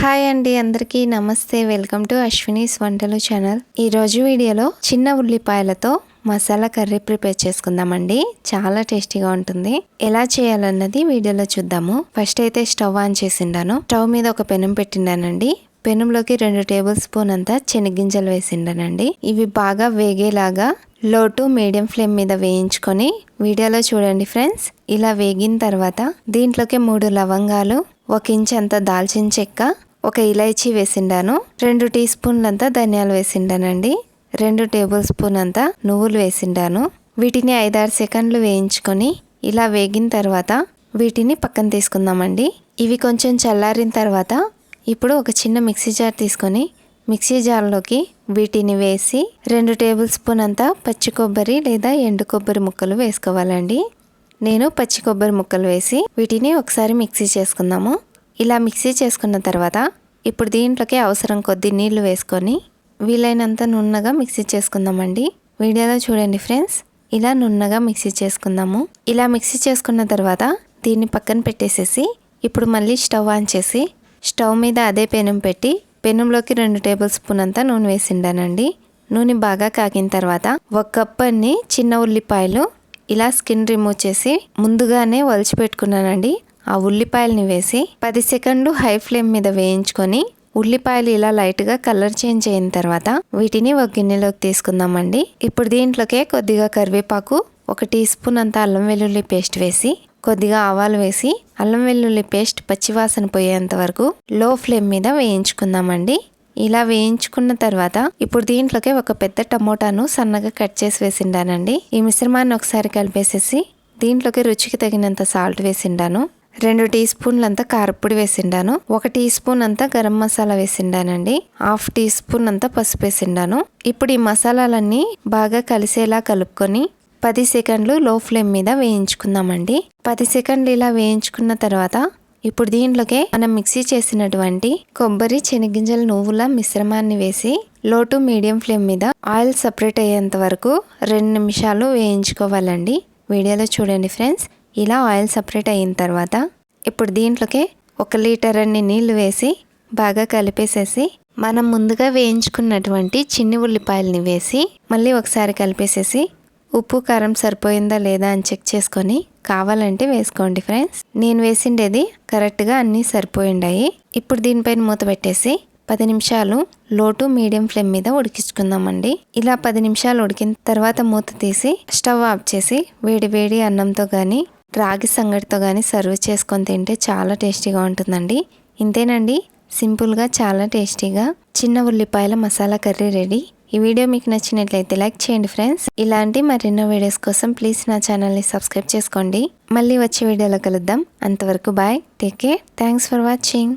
Hi అండి అందరికీ నమస్తే. వెల్కమ్ టు అశ్వినీస్ వంటలు ఛానల్. ఈ రోజు వీడియోలో చిన్న ఉల్లిపాయలతో మసాలా కర్రీ ప్రిపేర్ చేసుకుందామండి. చాలా టేస్టీగా ఉంటుంది. ఎలా చేయాలన్నది వీడియోలో చూద్దాము. ఫస్ట్ అయితే స్టవ్ ఆన్ చేసిండాను. స్టవ్ మీద ఒక పెనం పెట్టిండానండి. పెనంలోకి రెండు టేబుల్ స్పూన్ అంతా చెనిగ్గింజలు వేసిండానండి. ఇవి బాగా వేగేలాగా లో టు మీడియం ఫ్లేమ్ మీద వేయించుకొని వీడియోలో చూడండి ఫ్రెండ్స్. ఇలా వేగిన తర్వాత దీంట్లోకి మూడు లవంగాలు ఒక ఇంచ్ అంత దాల్చిన చెక్క ఒక ఇలైచీ వేసిండాను రెండు టీ స్పూన్లంతా ధనియాలు వేసిండానండి రెండు టేబుల్ స్పూన్ అంతా నువ్వులు వేసిండాను. వీటిని ఐదారు సెకండ్లు వేయించుకొని ఇలా వేగిన తర్వాత వీటిని పక్కన తీసుకుందామండి. ఇవి కొంచెం చల్లారిన తర్వాత ఇప్పుడు ఒక చిన్న మిక్సీ జార్ తీసుకొని మిక్సీ జార్లోకి వీటిని వేసి రెండు టేబుల్ స్పూన్ అంతా పచ్చి కొబ్బరి లేదా ఎండు కొబ్బరి ముక్కలు వేసుకోవాలండి. నేను పచ్చి కొబ్బరి ముక్కలు వేసి వీటిని ఒకసారి మిక్సీ చేసుకుందాము. ఇలా మిక్సీ చేసుకున్న తర్వాత ఇప్పుడు దీంట్లోకి అవసరం కొద్ది నీళ్ళు వేసుకొని వీలైనంత నున్నగా మిక్సీ చేసుకుందామండి. వీడియోలో చూడండి ఫ్రెండ్స్. ఇలా నున్నగా మిక్సీ చేసుకుందాము. ఇలా మిక్సీ చేసుకున్న తర్వాత దీన్ని పక్కన పెట్టేసేసి ఇప్పుడు మళ్ళీ స్టవ్ ఆన్ చేసి స్టవ్ మీద అదే పెనం పెట్టి పెనంలోకి రెండు టేబుల్ స్పూన్ అంతా నూనె వేసిండానండి. నూనె బాగా కాగిన తర్వాత ఒక కప్పన్ని చిన్న ఉల్లిపాయలు ఇలా స్కిన్ రిమూవ్ చేసి ముందుగానే వలిచి పెట్టుకున్నానండి. ఆ ఉల్లిపాయలని వేసి పది సెకండ్లు హై ఫ్లేమ్ మీద వేయించుకొని ఉల్లిపాయలు ఇలా లైట్గా కలర్ చేంజ్ అయిన తర్వాత వీటిని ఒక గిన్నెలోకి తీసుకుందామండి. ఇప్పుడు దీంట్లోకే కొద్దిగా కరివేపాకు ఒక టీ స్పూన్ అంత అల్లం వెల్లుల్లి పేస్ట్ వేసి కొద్దిగా ఆవాలు వేసి అల్లం వెల్లుల్లి పేస్ట్ పచ్చివాసన పోయేంత వరకు లో ఫ్లేమ్ మీద వేయించుకుందామండి. ఇలా వేయించుకున్న తర్వాత ఇప్పుడు దీంట్లోకి ఒక పెద్ద టమోటాను సన్నగా కట్ చేసి వేసిండానండి. ఈ మిశ్రమాన్ని ఒకసారి కలిపేసేసి దీంట్లోకి రుచికి తగినంత సాల్ట్ వేసిండాను. రెండు టీ స్పూన్లంతా కారపొడి వేసిండాను. ఒక టీ స్పూన్ అంతా గరం మసాలా వేసిండానండి. హాఫ్ టీ స్పూన్ అంతా పసుపు వేసిండాను. ఇప్పుడు ఈ మసాలాలన్నీ బాగా కలిసేలా కలుపుకొని పది సెకండ్లు లో ఫ్లేమ్ మీద వేయించుకుందామండి. పది సెకండ్లు ఇలా వేయించుకున్న తర్వాత ఇప్పుడు దీంట్లోకే మనం మిక్సీ చేసినటువంటి కొబ్బరి శనగింజల నువ్వుల మిశ్రమాన్ని వేసి లో టు మీడియం ఫ్లేమ్ మీద ఆయిల్ సపరేట్ అయ్యేంత వరకు రెండు నిమిషాలు వేయించుకోవాలండి. వీడియోలో చూడండి ఫ్రెండ్స్. ఇలా ఆయిల్ సపరేట్ అయిన తర్వాత ఇప్పుడు దీంట్లోకే ఒక లీటర్ అన్ని నీళ్ళు వేసి బాగా కలిపేసేసి మనం ముందుగా వేయించుకున్నటువంటి చిన్ని ఉల్లిపాయలని వేసి మళ్ళీ ఒకసారి కలిపేసేసి ఉప్పు కారం సరిపోయిందా లేదా అని చెక్ చేసుకొని కావాలంటే వేసుకోండి ఫ్రెండ్స్. నేను వేసిండేది కరెక్ట్గా అన్నీ సరిపోయిండాయి. ఇప్పుడు దీనిపైన మూత పెట్టేసి పది నిమిషాలు లో టు మీడియం ఫ్లేమ్ మీద ఉడికించుకుందామండి. ఇలా పది నిమిషాలు ఉడికిన తర్వాత మూత తీసి స్టవ్ ఆఫ్ చేసి వేడి వేడి అన్నంతో కానీ రాగి సంగటితో కానీ సర్వ్ చేసుకొని తింటే చాలా టేస్టీగా ఉంటుందండి. ఇంతేనండి సింపుల్గా చాలా టేస్టీగా చిన్న ఉల్లిపాయల మసాలా కర్రీ రెడీ. ఈ వీడియో మీకు నచ్చినట్లయితే లైక్ చేయండి ఫ్రెండ్స్. ఇలాంటి మరెన్నో వీడియోస్ కోసం ప్లీజ్ నా ఛానల్ని సబ్స్క్రైబ్ చేసుకోండి. మళ్ళీ వచ్చే వీడియోలో కలుద్దాం. అంతవరకు bye take care thanks for watching.